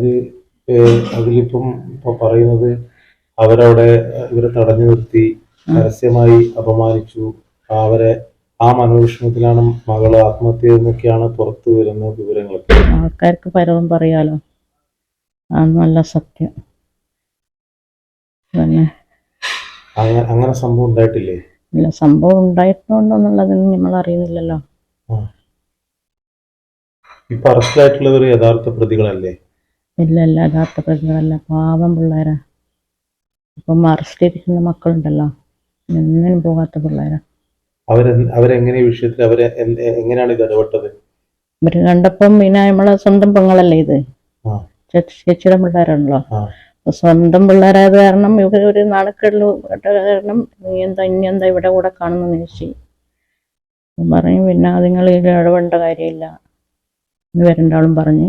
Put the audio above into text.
അതായത് അതിലിപ്പം ഇപ്പൊ പറയുന്നത് അവരവിടെ ഇവരെ തടഞ്ഞു നിർത്തി പരസ്യമായി അപമാനിച്ചു. അവരെ ആ മനോവിഷമത്തിലാണ് മകൾ ആത്മഹത്യ എന്നൊക്കെയാണ് പുറത്തു വരുന്ന വിവരങ്ങളൊക്കെ. ആൾക്കാർക്ക് പരവും പറയാലോ. നല്ല സത്യം. അങ്ങനെ അങ്ങനെ സംഭവം ഉണ്ടായിട്ടില്ലേ? ഇല്ല സംഭവം ഉണ്ടായിട്ടുണ്ടോന്നുള്ളതൊന്നും നമ്മൾ അറിയുന്നില്ലല്ലോ. ഇപ്പൊ അറസ്റ്റിലായിട്ടുള്ളവർ യഥാർത്ഥ പ്രതികളല്ലേ? ഇല്ല ഇല്ല യഥാർത്ഥ പ്രതികളല്ല പാവം പിള്ളേരാ. ഇപ്പം അറസ്റ്റ് ചെയ്തിരിക്കുന്ന മക്കളുണ്ടല്ലോ. ഒന്നിനും പോകാത്ത പിള്ളേരാ. അവരെ അവരെങ്ങനെ വിഷയത്തിൽ അവരെ എങ്ങനെയാണ് ഇത് ഇടപെട്ടത്? ഇവർ കണ്ടപ്പം പിന്നെ നമ്മളെ സ്വന്തം പെങ്ങളല്ലേ ഇത്? ചേച്ചിയുടെ പിള്ളേരാണല്ലോ. അപ്പൊ സ്വന്തം പിള്ളേരായത് കാരണം ഇവർ ഒരു നാണക്കേടിൽ കാരണം നീ എന്താ ഇനി എന്താ ഇവിടെ കൂടെ കാണുന്നു ചേച്ചി. പറയും പിന്നെ ഇതിൽ ഇടപെടേണ്ട കാര്യമില്ല എന്ന് വരണ്ടാളും പറഞ്ഞ്.